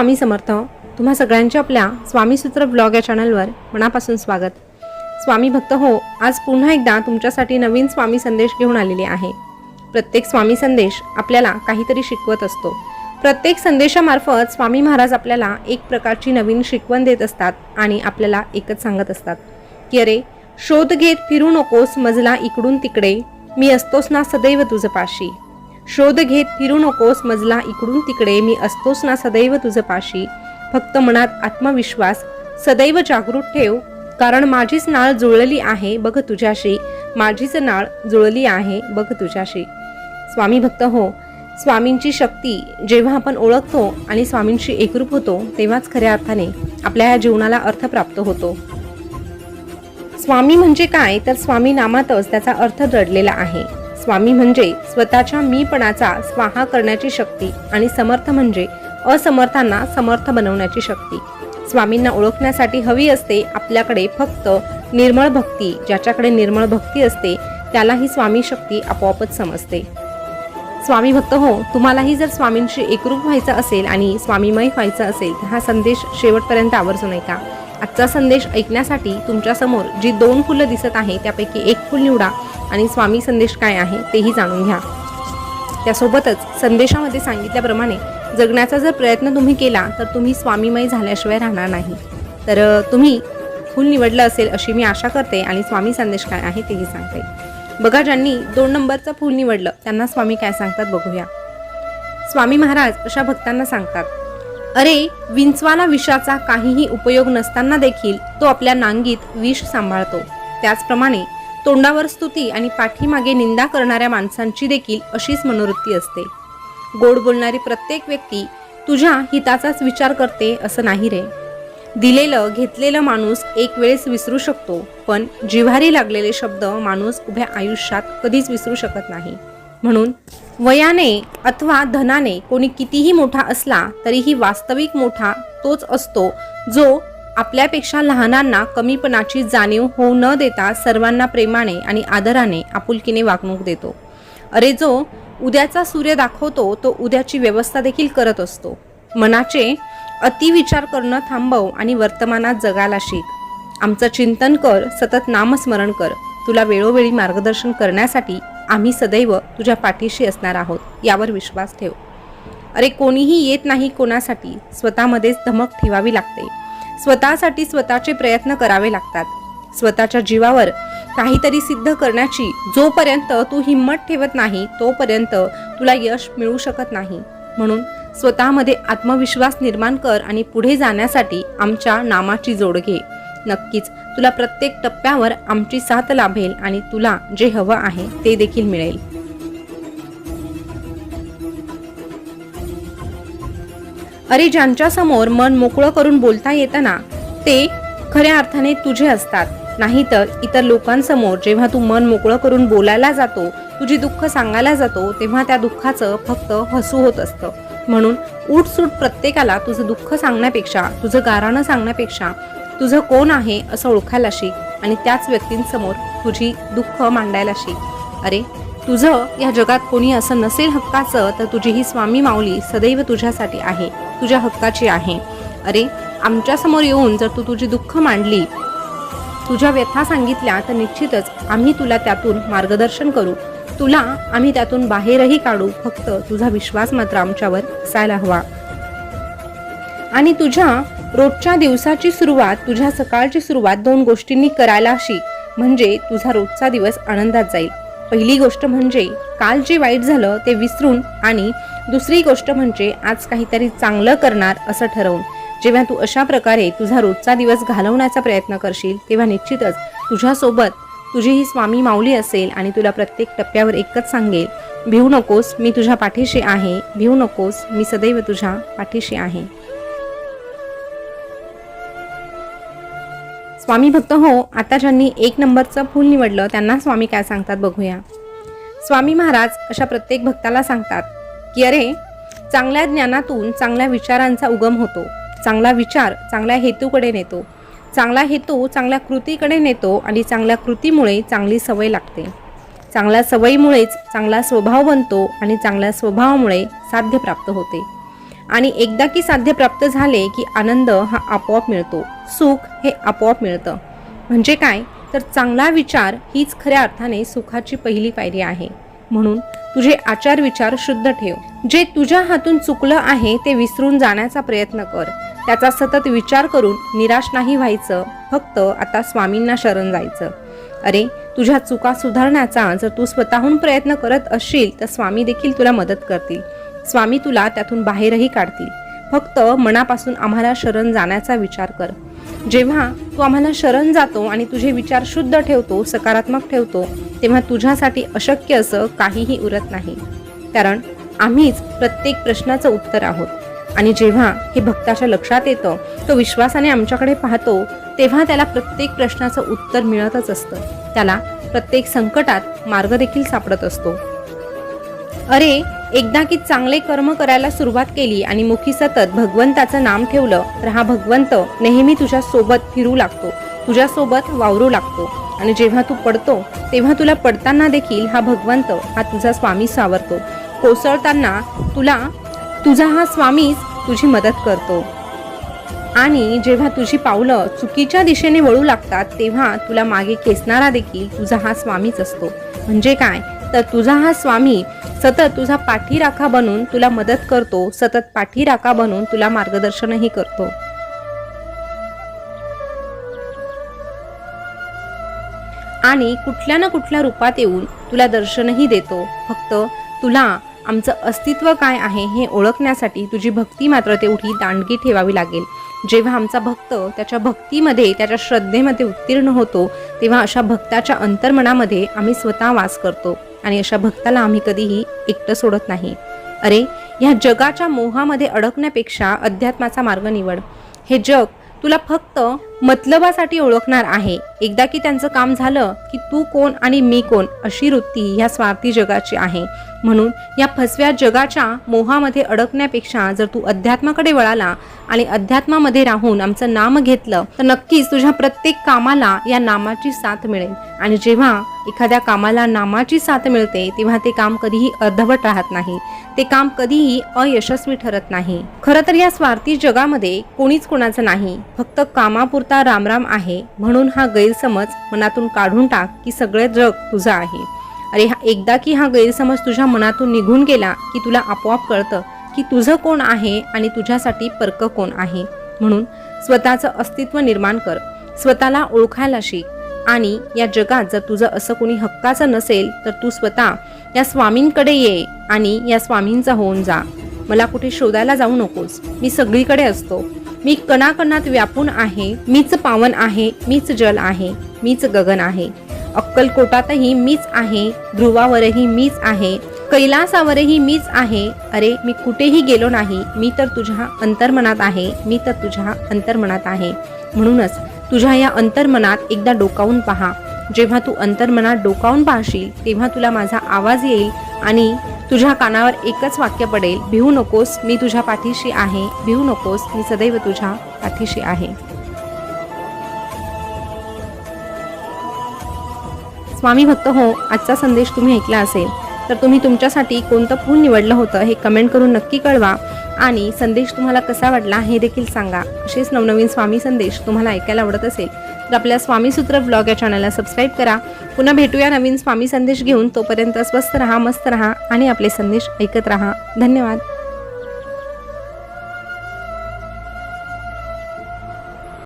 स्वामी समर्थ. तुम्हा सगळ्यांचे आपल्या स्वामीसूत्र ब्लॉग या चॅनलवर मनापासून स्वागत. स्वामी भक्त हो आज पुन्हा एकदा तुमच्यासाठी नवीन स्वामी संदेश घेऊन आलेले आहे. प्रत्येक स्वामी संदेश आपल्याला काहीतरी शिकवत असतो. प्रत्येक संदेशामार्फत स्वामी महाराज आपल्याला एक प्रकारची नवीन शिकवण देत असतात आणि आपल्याला एकच सांगत असतात. की अरे शोध घेत फिरू नकोस मजला इकडून तिकडे. मी असतोस ना सदैव तुझं पाशी शोध घेत फिरू नकोस मजला इकडून तिकडे. मी असतोच ना सदैव तुझं पाशी. फक्त मनात आत्मविश्वास. सदैव जागृत ठेव. कारण माझीच नाळ जुळली आहे बघ तुझ्याशी. माझीच नाळ जुळली आहे बघ तुझ्याशी. स्वामी भक्त हो. स्वामींची शक्ती जेव्हा आपण ओळखतो आणि स्वामींशी एकरूप होतो तेव्हाच खऱ्या अर्थाने आपल्या या जीवनाला अर्थ प्राप्त होतो. स्वामी म्हणजे काय? तर स्वामी नामातच त्याचा अर्थ दडलेला आहे. स्वामी म्हणजे स्वतःच्या मीपणाचा स्वाहा करण्याची शक्ती आणि समर्थ म्हणजे असमर्थांना समर्थ बनवण्याची शक्ती. स्वामींना ओळखण्यासाठी हवी असते आपल्याकडे फक्त निर्मळ भक्ती ज्याच्याकडे निर्मळ भक्ती असते त्याला ही स्वामी शक्ती आपोआपच समजते. स्वामी भक्त हो तुम्हालाही जर स्वामींशी एकरूप व्हायचं असेल आणि स्वामीमय व्हायचं असेल तर हा संदेश शेवटपर्यंत आवर्जून ऐका. आजचा संदेश ऐकण्यासाठी तुमच्यासमोर जी दोन फुलं दिसत आहे त्यापैकी एक फुल निवडा आणि स्वामी संदेश काय आहे तेही जाणून घ्या. त्यासोबतच संदेशामध्ये सांगितल्याप्रमाणे जगण्याचा जर प्रयत्न तुम्ही केला तर तुम्ही स्वामीमय झाल्याशिवाय राहणार नाही. तर तुम्ही फुल निवडलं असेल अशी मी आशा करते आणि स्वामी संदेश काय आहे तेही सांगते. बघा ज्यांनी दोन नंबरचं फूल निवडलं त्यांना स्वामी काय सांगतात बघूया. स्वामी महाराज अशा भक्तांना सांगतात अरे विंचवाला विषाचा काहीही उपयोग नसताना देखील तो आपल्या नांगीत विष सांभाळतो. त्याचप्रमाणे तोंडावर स्तुती आणि पाठीमागे निंदा करणाऱ्या माणसांची देखील अशीच मनोवृत्ती असते. गोड बोलणारी प्रत्येक व्यक्ती तुझ्या हिताचाच विचार करते असं नाही रे. दिलेलं घेतलेलं माणूस एक वेळेस विसरू शकतो पण जिव्हारी लागलेले शब्द माणूस उभ्या आयुष्यात कधीच विसरू शकत नाही. म्हणून वयाने अथवा धनाने कोणी कितीही मोठा असला तरीही वास्तविक मोठा तोच असतो जो आपल्यापेक्षा लहानांना कमीपणाची जाणीव होऊ न देता सर्वांना प्रेमाने आणि आदराने आपुलकीने वागणूक देतो. अरे जो उद्याचा सूर्य दाखवतो तो उद्याची व्यवस्था देखील करत असतो. मनाचे अतिविचार करणं थांबव आणि वर्तमानात जगायला शिक. आमचं चिंतन कर सतत नामस्मरण कर. तुला वेळोवेळी मार्गदर्शन करण्यासाठी आम्ही सदैव तुझ्या पाठीशी असणार आहोत यावर विश्वास ठेव. अरे कोणीही येत नाही कोणासाठी स्वतःमध्येच धमक ठेवावी लागते. स्वतःसाठी स्वतःचे प्रयत्न करावे लागतात. स्वतःच्या जीवावर काहीतरी सिद्ध करण्याची जोपर्यंत तू हिंमत ठेवत नाही तोपर्यंत तुला यश मिळू शकत नाही. म्हणून स्वतःमध्ये आत्मविश्वास निर्माण कर आणि पुढे जाण्यासाठी आमच्या नामाची जोड घे. नक्कीच तुला प्रत्येक टप्प्यावर आमची साथ लाभेल आणि तुला जे हवं आहे ते देखील मिळेल. अरे ज्यांच्या समोर मन मोकळं करून बोलता येताना ते खऱ्या अर्थाने तुझे असतात. नाहीतर इतर लोकांसमोर जेव्हा तू मन मोकळं करून बोलायला जातो तुझी दुःख सांगायला जातो तेव्हा त्या दुःखाचं फक्त हसू होत असतं. म्हणून उठसूट प्रत्येकाला तुझं दुःख सांगण्यापेक्षा तुझं गाराणं सांगण्यापेक्षा तुझं कोण आहे असं ओळखायला शिक आणि त्याच व्यक्तींसमोर तुझी दुःख मांडायला शिक अरे तुझं या जगात कोणी असं नसेल हक्काचं तर तुझी ही स्वामी माऊली सदैव तुझ्यासाठी आहे तुझ्या हक्काची आहे. अरे आमच्यासमोर येऊन जर तू तुझी दुःख मांडली तुझ्या व्यथा सांगितल्या तर निश्चितच आम्ही तुला त्यातून मार्गदर्शन करू. तुला आम्ही त्यातून बाहेरही काढू फक्त तुझा विश्वास मात्र आमच्यावर असायला हवा. आणि तुझ्या रोजच्या दिवसाची सुरुवात तुझ्या सकाळची सुरुवात दोन गोष्टींनी करायला शिक म्हणजे तुझा रोजचा दिवस आनंदात जाईल. पहिली गोष्ट म्हणजे काल जे वाईट झालं ते विसरून आणि दुसरी गोष्ट म्हणजे आज काहीतरी चांगलं करणार असं ठरवून. जेव्हा तू अशा प्रकारे तुझा रोजचा दिवस घालवण्याचा प्रयत्न करशील तेव्हा निश्चितच तुझ्यासोबत तुझी ही स्वामी माऊली असेल आणि तुला प्रत्येक टप्प्यावर एकच सांगेल भिवू नकोस मी तुझ्या पाठीशी आहे भिवू नकोस मी सदैव तुझ्या पाठीशी आहे. स्वामी भक्त हो आता ज्यांनी एक नंबरचं फूल निवडलं त्यांना स्वामी काय सांगतात बघूया. स्वामी महाराज अशा प्रत्येक भक्ताला सांगतात की अरे चांगल्या ज्ञानातून चांगल्या विचारांचा उगम होतो. चांगला विचार चांगल्या हेतूकडे नेतो. चांगला हेतू चांगल्या कृतीकडे नेतो आणि चांगल्या कृतीमुळे चांगली सवय लागते. चांगल्या सवयीमुळेच चांगला स्वभाव बनतो आणि चांगल्या स्वभावामुळे साध्य प्राप्त होते. आणि एकदा की साध्य प्राप्त झाले की आनंद हा आपोआप मिळतो सुख हे आपोआप मिळतं. म्हणजे काय? तर चांगला विचार हीच खऱ्या अर्थाने सुखाची पहिली पायरी आहे. म्हणून तुझे आचार विचार शुद्ध ठेव. जे तुझ्या हातून चुकलं आहे ते विसरून जाण्याचा प्रयत्न कर. त्याचा सतत विचार करून निराश नाही व्हायचं फक्त आता स्वामींना शरण जायचं. अरे तुझ्या चुका सुधारण्याचा जर तू स्वतःहून प्रयत्न करत असशील तर स्वामी देखील तुला मदत करतील. स्वामी तुला त्यातून बाहेरही काढतील. फक्त मनापासून आम्हाला शरण जाण्याचा विचार कर. जेव्हा तू आम्हाला शरण जातो आणि तुझे विचार शुद्ध ठेवतो सकारात्मक ठेवतो तेव्हा तुझ्यासाठी अशक्य असं काहीही उरत नाही. कारण आम्हीच प्रत्येक प्रश्नाचं उत्तर आहोत. आणि जेव्हा हे भक्ताच्या लक्षात येतं तो विश्वासाने आमच्याकडे पाहतो तेव्हा त्याला प्रत्येक प्रश्नाचं उत्तर मिळतच असतं. त्याला प्रत्येक संकटात मार्ग देखील सापडत असतो. अरे एकदा की चांगले कर्म करायला सुरुवात केली आणि मुखी सतत भगवंताचं नाम ठेवलं तर हा भगवंत नेहमी तुझ्या सोबत फिरू लागतो तुझ्या सोबत वावरू लागतो. आणि जेव्हा तू पडतो तेव्हा तुला पडताना देखील हा भगवंत हा तुझा स्वामी सावरतो. कोसळताना तुला तुझा हा स्वामीच तुझी मदत करतो. आणि जेव्हा तुझी पावलं चुकीच्या दिशेने वळू लागतात तेव्हा तुला मागे खेचणारा देखील तुझा हा स्वामीच असतो. म्हणजे काय? तर तुझा हा स्वामी सतत तुझा पाठीराखा बनून तुला मदत करतो सतत पाठीराखा बनून तुला मार्गदर्शनही करतो. आणि कुठल्या ना कुठल्या रूपात येऊन तुला दर्शनही देतो. फक्त तुला आमचं अस्तित्व काय आहे हे ओळखण्यासाठी तुझी भक्ती मात्र तेवढी दांडगी ठेवावी लागेल. जेव्हा आमचा भक्त त्याच्या भक्तीमध्ये त्याच्या श्रद्धेमध्ये उत्तीर्ण होतो तेव्हा अशा भक्ताच्या अंतर्मनामध्ये आम्ही स्वतः वास करतो. आणि अशा भक्ताला आम्ही कधीही एकटं सोडत नाही. अरे ह्या जगाच्या मोहामध्ये अडकण्यापेक्षा अध्यात्माचा मार्ग निवड. हे जग तुला फक्त मतलबासाठी ओळखणार आहे. एकदा की त्यांचं काम झालं की तू कोण आणि मी कोण अशी वृत्ती ह्या स्वार्थी जगाची आहे. म्हणून या फसव्या जगाच्या मोहामध्ये अडकण्यापेक्षा जर तू अध्यात्माकडे वळाला आणि अध्यात्मामध्ये राहून आमचं नाम घेतलं तर नक्कीच तुझ्या प्रत्येक कामाला या नामाची साथ मिळेल. आणि जेव्हा एखाद्या कामाला नामाची साथ मिळते तेव्हा ते काम कधीही अर्धवट राहत नाही. ते काम कधीही अयशस्वी ठरत नाही. खरं तर या स्वार्थी जगामध्ये कोणीच कोणाचं नाही. फक्त कामापुरतं रामराम आहे म्हणून हा गैरसमज मनातून काढून टाक की सगळे जग तुझं आहे. अरे हा एकदा की हा गैरसमज तुझ्या मनातून निघून गेला की तुला आपोआप कळतं की तुझं कोण आहे आणि तुझ्यासाठी पर्क कोण आहे. म्हणून स्वतःचं अस्तित्व निर्माण कर. स्वतःला ओळखायला शिक. आणि या जगात जर तुझं असं कोणी हक्काचं नसेल तर तू स्वतः या स्वामींकडे ये आणि या स्वामींचा होऊन जा. मला कुठे शोधायला जाऊ नकोस. मी सगळीकडे असतो. मी कणाकणात व्यापून आहे मीच पावन आहे मीच जल आहे मीच गगन आहे. अक्कलकोटातही मीच आहे ध्रुवावरही मीच आहे कैलासावरही मीच आहे. अरे मी कुठेही गेलो नाही मी तर तुझ्या अंतर्मनात आहे मी तर तुझ्या अंतर्मनात आहे. म्हणूनच तुझ्या या अंतर्मनात एकदा डोकावून पहा. जेव्हा तू अंतर्मनात डोकावून पाहशील तेव्हा तुला माझा आवाज येईल आणि तुझ्या कानावर एकच वाक्य पडेल भिवू नकोस मी तुझ्या पाठीशी आहे. भिवू नकोस मी सदैव तुझ्या पाठीशी आहे. स्वामी भक्त हो आजचा संदेश तुम्ही ऐकला असेल तर तुम्ही तुमच्यासाठी कोणतं फूल निवडलं होतं हे कमेंट करून नक्की कळवा. आणि संदेश तुम्हाला कसा वाटला हे देखील सांगा. असेच नवनवीन स्वामी संदेश तुम्हाला ऐकायला आवडत असेल तर आपल्या स्वामीसूत्र ब्लॉग या चॅनलला सबस्क्राईब करा. पुन्हा भेटूया नवीन स्वामी संदेश घेऊन तोपर्यंत स्वस्त रहा मस्त रहा आणि आपले संदेश ऐकत रहा. धन्यवाद.